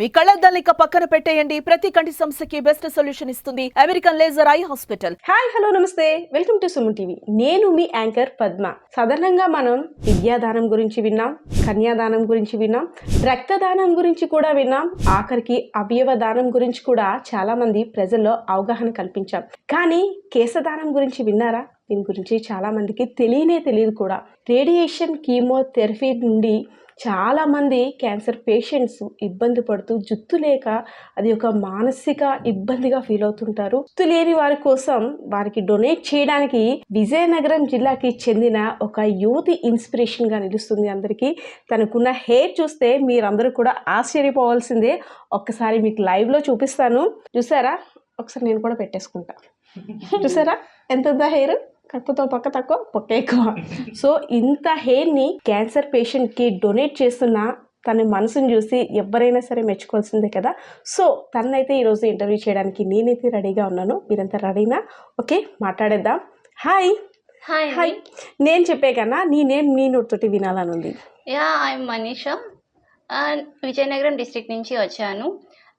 మీ కళ్ళద్దాలిక పక్కన పెట్టేయండి. ప్రతి కంటి సమస్యకి బెస్ట్ సొల్యూషన్ ఇస్తుంది American laser eye hospital. Hi hello నమస్తే. Welcome to Suman TV. నేను మీ యాంకర్ పద్మ. సాధారణంగా మనం విద్యాదానం గురించి విన్నాం కన్యాదానం గురించి విన్నాం రక్తదానం గురించి కూడా విన్నాం ఆఖరికి అవయవ దానం గురించి కూడా చాలా మంది ప్రజల్లో అవగాహన కల్పించాం. కానీ కేశదానం గురించి విన్నారా? దీని గురించి చాలా మందికి తెలియనే తెలియదు కూడా. రేడియేషన్ కీమోథెరపీ నుండి చాలామంది క్యాన్సర్ పేషెంట్స్ ఇబ్బంది పడుతూ జుత్తు లేక అది ఒక మానసిక ఇబ్బందిగా ఫీల్ అవుతుంటారు. జుత్తు లేని వారి కోసం వారికి డొనేట్ చేయడానికి విజయనగరం జిల్లాకి చెందిన ఒక యువతి ఇన్స్పిరేషన్గా నిలుస్తుంది అందరికీ. తనకున్న హెయిర్ చూస్తే మీరందరూ కూడా ఆశ్చర్యపోవాల్సిందే. ఒక్కసారి మీకు లైవ్లో చూపిస్తాను. చూసారా? ఒకసారి నేను కూడా పెట్టేసుకుంటా. చూసారా? ఎంత ఉందా హెయిర్? కక్కుతో పక్క తక్కువ పొక్క ఎక్కువ. సో ఇంత హెయిర్ని క్యాన్సర్ పేషెంట్కి డొనేట్ చేస్తున్న తన మనసుని చూసి ఎవరైనా సరే మెచ్చుకోవాల్సిందే కదా. సో తనైతే ఈరోజు ఇంటర్వ్యూ చేయడానికి నేనైతే రెడీగా ఉన్నాను. మీరంతా రెడీనా? ఓకే మాట్లాడేద్దాం. హాయ్! Hi hi! నేను చెప్పే కన్నా నీ నేమ్ నీ నోటితోటి వినాలని ఉంది. Yeah I'm Manisha. And Vizianagaram district నుంచి వచ్చాను.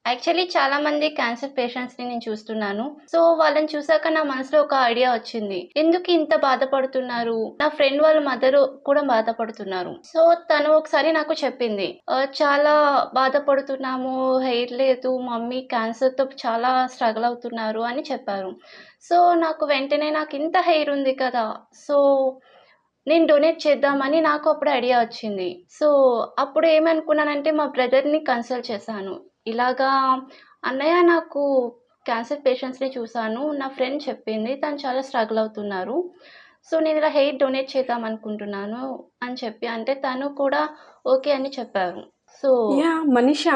యాక్చువల్లీ చాలా మంది క్యాన్సర్ పేషెంట్స్ని నేను చూస్తున్నాను. సో వాళ్ళని చూసాక నా మనసులో ఒక ఐడియా వచ్చింది. ఎందుకు ఇంత బాధపడుతున్నారు? నా ఫ్రెండ్ వాళ్ళ మదర్ కూడా బాధపడుతున్నారు. సో తను ఒకసారి నాకు చెప్పింది. చాలా బాధపడుతున్నాము హెయిర్ లేదు మమ్మీ క్యాన్సర్తో చాలా స్ట్రగుల్ అవుతున్నారు అని చెప్పారు. సో నాకు వెంటనే నాకు ఇంత హెయిర్ ఉంది కదా. సో నేను డొనేట్ చేద్దామని నాకు అప్పుడు ఐడియా వచ్చింది. సో అప్పుడు ఏమనుకున్నానంటే మా బ్రదర్ని కన్సల్ట్ చేశాను. ఇలాగా అన్నయ్య నాకు క్యాన్సర్ పేషెంట్స్ని చూశాను. నా ఫ్రెండ్ చెప్పింది తను చాలా స్ట్రగుల్ అవుతున్నారు. సో నేను ఇలా హెయిర్ డొనేట్ చేద్దాం అనుకుంటున్నాను అని చెప్పి అంటే తను కూడా ఓకే అని చెప్పారు. సో యా మనీషా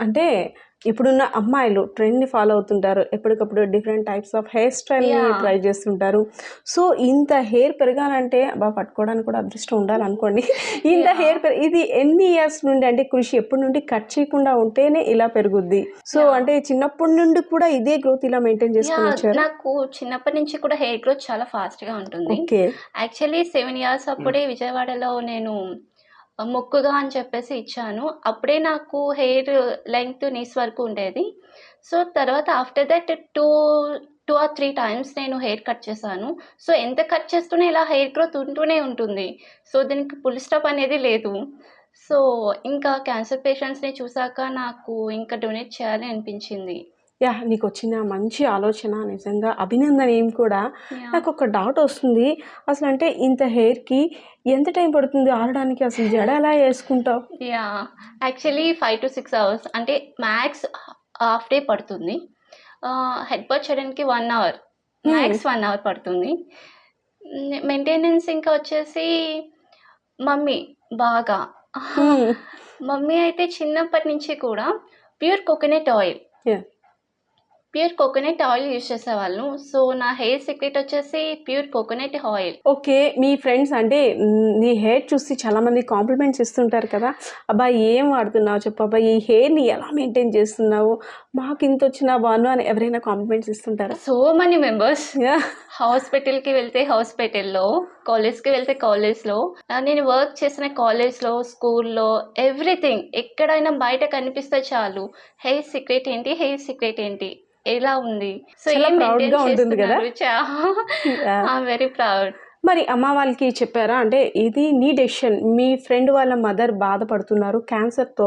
అంటే ఇప్పుడున్న అమ్మాయిలు ట్రెండ్ని ఫాలో అవుతుంటారు. ఎప్పటికప్పుడు డిఫరెంట్ టైప్స్ ఆఫ్ హెయిర్ స్టైల్ని. ట్రై చేస్తుంటారు. సో ఇంత హెయిర్ పెరగాలంటే బాగా పట్టుకోవడానికి కూడా అదృష్టం ఉండాలి అనుకోండి ఇంత. హెయిర్ పెర ఇది ఎన్ని ఇయర్స్ నుండి అంటే కృషి ఎప్పటి నుండి కట్ చేయకుండా ఉంటేనే ఇలా పెరుగుద్ది. సో. అంటే చిన్నప్పటి నుండి కూడా ఇదే గ్రోత్ ఇలా మెయింటైన్ చేసుకుని వచ్చారు? నాకు చిన్నప్పటి నుంచి కూడా హెయిర్ గ్రోత్ చాలా ఫాస్ట్గా ఉంటుంది. యాక్చువల్లీ సెవెన్ ఇయర్స్ అప్పుడే విజయవాడలో నేను మొక్కుగా అని చెప్పేసి ఇచ్చాను. అప్పుడే నాకు హెయిర్ లెంగ్త్ నీస్ వరకు ఉండేది. సో తర్వాత after that two two or three times నేను హెయిర్ కట్ చేశాను. సో ఎంత కట్ చేస్తూనే ఇలా హెయిర్ గ్రోత్ ఉంటూనే ఉంటుంది. సో దీనికి పుల్ స్టాప్ అనేది లేదు. సో ఇంకా క్యాన్సర్ పేషెంట్స్ని చూసాక నాకు ఇంకా డొనేట్ చేయాలి అనిపించింది. యా నీకు వచ్చిన మంచి ఆలోచన నిజంగా అభినందన ఏం కూడా. నాకు ఒక డౌట్ వస్తుంది. అసలు అంటే ఇంత హెయిర్కి ఎంత టైం పడుతుంది ఆడడానికి అసలు జడ ఎలా వేసుకుంటావు? Yeah actually five to six hours అంటే మ్యాక్స్ హాఫ్ డే పడుతుంది. హెడ్ బాత్ చేయడానికి one hour Hmm. Max one hour పడుతుంది. మెయింటెనెన్స్ ఇంకా వచ్చేసి మమ్మీ బాగా. మమ్మీ అయితే చిన్నప్పటి నుంచి కూడా pure coconut oil. Pure coconut oil use చేసేవాళ్ళు సో నా హెయిర్ సీక్రెట్ వచ్చేసి ప్యూర్ కోకోనట్ ఆయిల్. ఓకే మీ ఫ్రెండ్స్ అంటే మ్, నీ హెయిర్ చూసి చాలా మంది కాంప్లిమెంట్స్ ఇస్తుంటారు కదా. అబ్బాయి ఏం వాడుతున్నావు చెప్పు. అబ్బాయి ఈ హెయిర్ని ఎలా మెయింటైన్ చేస్తున్నావు? మాకు ఇంత వచ్చినా బాను అని ఎవరైనా కాంప్లిమెంట్స్ ఇస్తుంటారా? So many members. హాస్పిటల్కి వెళ్తే హాస్పిటల్లో కాలేజ్కి వెళ్తే కాలేజ్లో నేను వర్క్ చేసిన కాలేజ్లో స్కూల్లో ఎవ్రీథింగ్ ఎక్కడైనా బయట కనిపిస్తే చాలు. హెయిర్ సీక్రెట్ ఏంటి? హెయిర్ సీక్రెట్ ఏంటి? ఎలా ఉంది? సో చాలా ఏం proud గా ఉంటుంది కదా? వెరీ ప్రౌడ్ మరి అమ్మ వాళ్ళకి చెప్పారా? అంటే ఇది నీ డెసిషన్ మీ ఫ్రెండ్ వాళ్ళ మదర్ బాధపడుతున్నారు క్యాన్సర్తో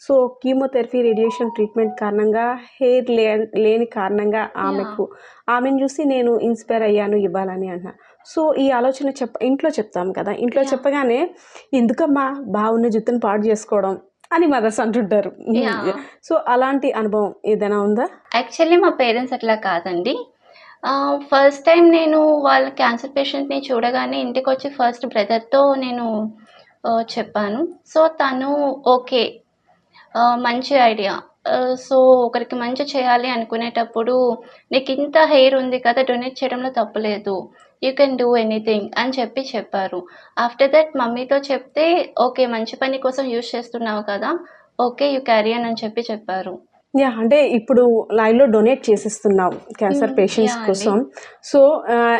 సో కీమోథెరపీ రేడియేషన్ ట్రీట్మెంట్ కారణంగా హెయిర్ లే లేని కారణంగా ఆమెకు ఆమెను చూసి నేను ఇన్స్పైర్ అయ్యాను ఇవ్వాలని అన్న. సో ఈ ఆలోచన చెప్ప ఇంట్లో చెప్తాం కదా? ఇంట్లో. చెప్పగానే ఎందుకమ్మా? బాగున్న జుట్టును పాడు చేసుకోవడం. అని మదర్స్ అంటుంటారు. సో అలాంటి అనుభవం ఏదైనా ఉందా? యాక్చువల్లీ మా పేరెంట్స్ అట్లా కాదండి. ఫస్ట్ టైం నేను వాళ్ళ క్యాన్సర్ పేషెంట్ని చూడగానే ఇంటికి వచ్చి ఫస్ట్ బ్రదర్తో నేను చెప్పాను. సో తను ఓకే మంచి ఐడియా సో ఒకరికి మంచి చేయాలి అనుకునేటప్పుడు నీకు ఇంత హెయిర్ ఉంది కదా డొనేట్ చేయడంలో తప్పులేదు యూ కెన్ డూ ఎనీథింగ్ అని చెప్పి చెప్పారు. ఆఫ్టర్ దట్ మమ్మీతో చెప్తే ఓకే మంచి పని కోసం యూజ్ చేస్తున్నావు కదా ఓకే యూ క్యారీ అని చెప్పి చెప్పారు. యా అంటే ఇప్పుడు లైవ్లో డొనేట్ చేసిస్తున్నావు క్యాన్సర్ Mm, పేషెంట్స్ అండి. కోసం సో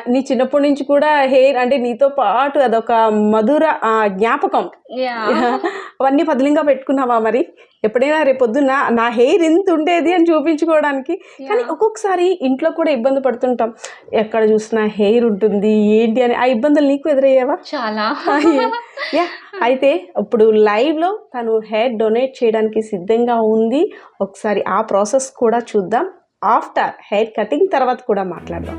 నీ చిన్నప్పటి నుంచి కూడా హెయిర్ అంటే నీతో పాటు అదొక మధుర జ్ఞాపకం. అవన్నీ పదిలంగా పెట్టుకున్నావా మరి? ఎప్పుడైనా రేపొద్దున నా హెయిర్ ఇంత ఉండేది అని చూపించుకోవడానికి. కానీ. ఒక్కొక్కసారి ఇంట్లో కూడా ఇబ్బంది పడుతుంటాం. ఎక్కడ చూసినా హెయిర్ ఉంటుంది ఏంటి అని. ఆ ఇబ్బందులు నీకు ఎదురయ్యావా? చాలా. యా. అయితే ఇప్పుడు లైవ్లో తను హెయిర్ డొనేట్ చేయడానికి సిద్ధంగా ఉంది. ఒకసారి ఆ ప్రాసెస్ కూడా చూద్దాం. ఆఫ్టర్ హెయిర్ కటింగ్ తర్వాత కూడా మాట్లాడదాం.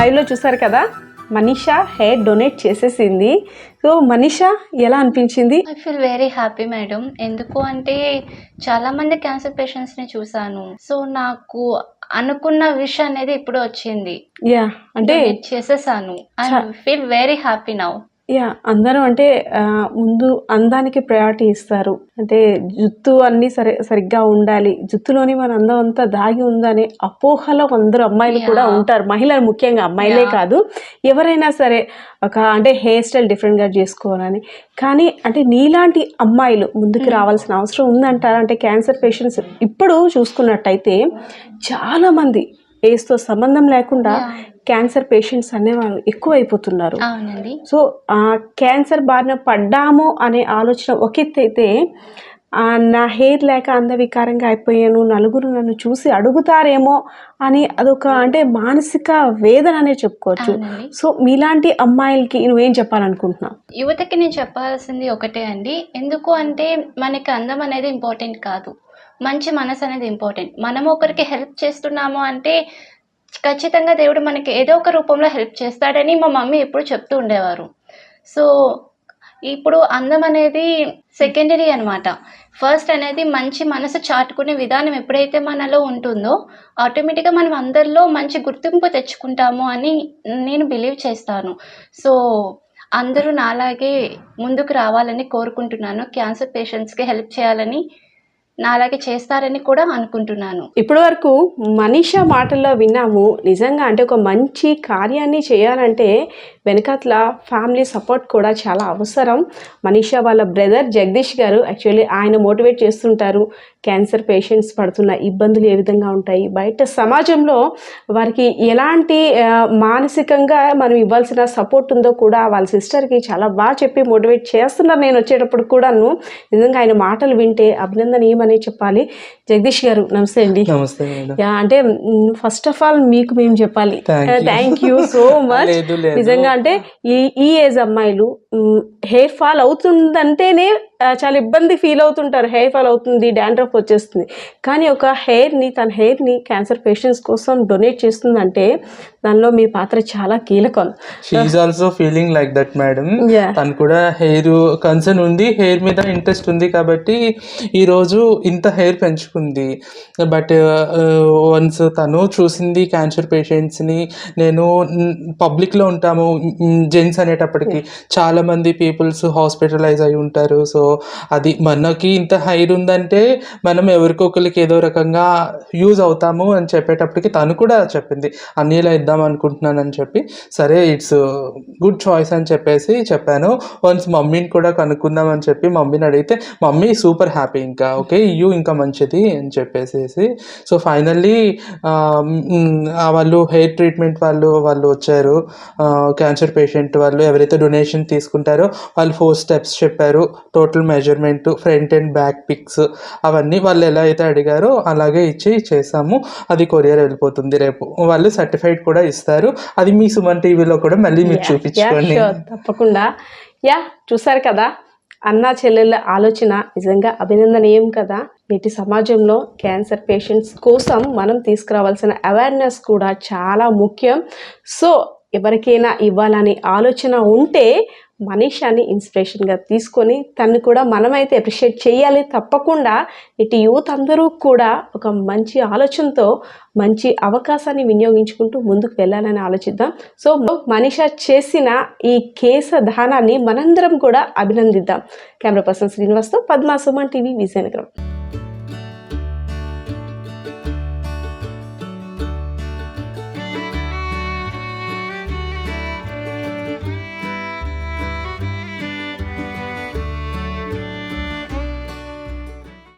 లైవ్లో చూసారు కదా మనీషా హెయిర్ డొనేట్ చేసేసింది. సో మనీషా ఎలా అనిపించింది? I feel very happy madam ఎందుకు అంటే చాలా మంది క్యాన్సర్ పేషెంట్స్ని చూసాను. సో నాకు అనుకున్న విషయం అనేది ఇప్పుడు వచ్చింది. యా అంటే చేసేసాను. I feel very happy now yeah అందరూ అంటే ముందు అందానికి ప్రయారిటీ ఇస్తారు అంటే జుత్తు అన్నీ సరి సరిగ్గా ఉండాలి జుత్తులోని మన అందం అంతా దాగి ఉందనే అపోహలో అందరూ అమ్మాయిలు కూడా. ఉంటారు మహిళలు ముఖ్యంగా అమ్మాయిలే. కాదు ఎవరైనా సరే ఒక అంటే హెయిర్ స్టైల్ డిఫరెంట్గా చేసుకోవాలని కానీ అంటే నీలాంటి అమ్మాయిలు ముందుకు. రావాల్సిన అవసరం ఉందంటారా అంటే క్యాన్సర్ పేషెంట్స్ ఇప్పుడు చూసుకున్నట్టయితే చాలామంది ఏజ్తో సంబంధం లేకుండా. క్యాన్సర్ పేషెంట్స్ అనేవాళ్ళు ఎక్కువైపోతున్నారు. అవునండి. సో ఆ క్యాన్సర్ బారిన పడ్డాము అనే ఆలోచన ఒక అయితే నా హెయిర్ లేక అందవికారంగా అయిపోయాను నలుగురు నన్ను చూసి అడుగుతారేమో అని అదొక అంటే మానసిక వేదన అనే చెప్పుకోవచ్చు సో మీలాంటి అమ్మాయిలకి నువ్వేం చెప్పాలనుకుంటున్నావు? యువతకి నేను చెప్పాల్సింది ఒకటే అండి. ఎందుకు అంటే మనకి అందం అనేది ఇంపార్టెంట్ కాదు. మంచి మనసు అనేది ఇంపార్టెంట్ మనం ఒకరికి హెల్ప్ చేస్తున్నాము అంటే ఖచ్చితంగా దేవుడు మనకి ఏదో ఒక రూపంలో హెల్ప్ చేస్తాడని మా మమ్మీ ఎప్పుడు చెప్తూ ఉండేవారు. సో ఇప్పుడు అందం అనేది సెకండరీ అనమాట ఫస్ట్ అనేది మంచి మనసు చాటుకునే విధానం ఎప్పుడైతే మనలో ఉంటుందో ఆటోమేటిక్గా మనం అందరిలో మంచి గుర్తింపు తెచ్చుకుంటాము అని నేను బిలీవ్ చేస్తాను. సో అందరూ నాలాగే ముందుకు రావాలని కోరుకుంటున్నాను. క్యాన్సర్ పేషెంట్స్కి హెల్ప్ చేయాలని నాలాగే చేస్తారని కూడా అనుకుంటున్నాను. ఇప్పటి వరకు మనీషా మాటల్లో విన్నాము నిజంగా అంటే ఒక మంచి కార్యాన్ని చేయాలంటే వెనకాతల ఫ్యామిలీ సపోర్ట్ కూడా చాలా అవసరం. మనీషా వాళ్ళ బ్రదర్ జగదీష్ గారు యాక్చువల్లీ ఆయన మోటివేట్ చేస్తుంటారు. క్యాన్సర్ పేషెంట్స్ పడుతున్న ఇబ్బందులు ఏ విధంగా ఉంటాయి? బయట సమాజంలో వారికి ఎలాంటి మానసికంగా మనం ఇవ్వాల్సిన సపోర్ట్ ఉందో కూడా వాళ్ళ సిస్టర్కి చాలా బాగా చెప్పి మోటివేట్ చేస్తున్నారు నేను వచ్చేటప్పుడు కూడాను. నిజంగా ఆయన మాటలు వింటే అభినందనీయమని చెప్పాలి. జగదీష్ గారు నమస్తే అండి. నమస్తే అంటే ఫస్ట్ ఆఫ్ ఆల్ మీకు మేము చెప్పాలి. థ్యాంక్ యూ సో మచ్ నిజంగా అంటే ఈ ఈ ఏజ్ అమ్మాయిలు హెయిర్ ఫాల్ అవుతుందంటేనే చాలా ఇబ్బంది ఫీల్ అవుతుంటారు. హెయిర్ ఫాల్ అవుతుంది డాండ్రఫ్ వచ్చేస్తుంది. కానీ ఒక హెయిర్ని తన హెయిర్ని క్యాన్సర్ పేషెంట్స్ కోసం డొనేట్ చేస్తుందంటే దానిలో మీ పాత్ర చాలా కీలకం. She also feeling like that madam. తను కూడా హెయిర్ కన్సర్న్ ఉంది హెయిర్ మీద ఇంట్రెస్ట్ ఉంది కాబట్టి ఈరోజు ఇంత హెయిర్ పెంచుకుంది. బట్ వన్స్ తను చూసింది క్యాన్సర్ పేషెంట్స్ని నేను పబ్లిక్లో ఉంటాము జెంట్స్ అనేటప్పటికి చాలా మంది పీపుల్స్ హాస్పిటలైజ్ అయి ఉంటారు. సో అది మనకి ఇంత హైర్ ఉందంటే మనం ఎవరికొకరికి ఏదో రకంగా యూజ్ అవుతాము అని చెప్పేటప్పటికి తను కూడా చెప్పింది. అన్నీలా ఇద్దాం అనుకుంటున్నాను అని చెప్పి. సరే ఇట్స్ గుడ్ చాయిస్ అని చెప్పేసి చెప్పాను. వన్స్ మమ్మీని కూడా కనుక్కుందాం అని చెప్పి మమ్మీని అడిగితే మమ్మీ సూపర్ హ్యాపీ ఇంకా. ఓకే ఇయ్యు ఇంకా మంచిది అని చెప్పేసేసి. సో ఫైనల్లీ వాళ్ళు హెయిర్ ట్రీట్మెంట్ వాళ్ళు వాళ్ళు వచ్చారు. క్యాన్సర్ పేషెంట్ వాళ్ళు ఎవరైతే డొనేషన్ తీసుకుంటారో వాళ్ళు ఫోర్ స్టెప్స్ చెప్పారు. Total measurement front and back pics అవన్నీ వాళ్ళు ఎలా అయితే అడిగారో అలాగే ఇచ్చి చేసాము అది కొరియర్ వెళ్ళిపోతుంది రేపు. వాళ్ళు సర్టిఫైడ్ కూడా ఇస్తారు. అది మీ సుమన్ టీవీలో కూడా మళ్ళీ మీరు చూపించుకోండి. తప్పకుండా. యా చూసారు కదా? అన్న చెల్లెళ్ళ ఆలోచన నిజంగా అభినందనీయం కదా? నేటి సమాజంలో క్యాన్సర్ పేషెంట్స్ కోసం మనం తీసుకురావాల్సిన అవేర్నెస్ కూడా చాలా ముఖ్యం. సో ఎవరికైనా ఇవ్వాలని ఆలోచన ఉంటే మనీషాని ఇన్స్పిరేషన్గా తీసుకొని తను కూడా మనమైతే అప్రిషియేట్ చేయాలి తప్పకుండా. ఇటు యూత్ అందరూ కూడా ఒక మంచి ఆలోచనతో మంచి అవకాశాన్ని వినియోగించుకుంటూ ముందుకు వెళ్ళాలని ఆలోచిద్దాం. సో మనీషా చేసిన ఈ కేస దానాన్ని మనందరం కూడా అభినందిద్దాం. కెమెరా పర్సన్ శ్రీనివాస్తో పద్మా సుమన్ టీవీ విజయనగరం.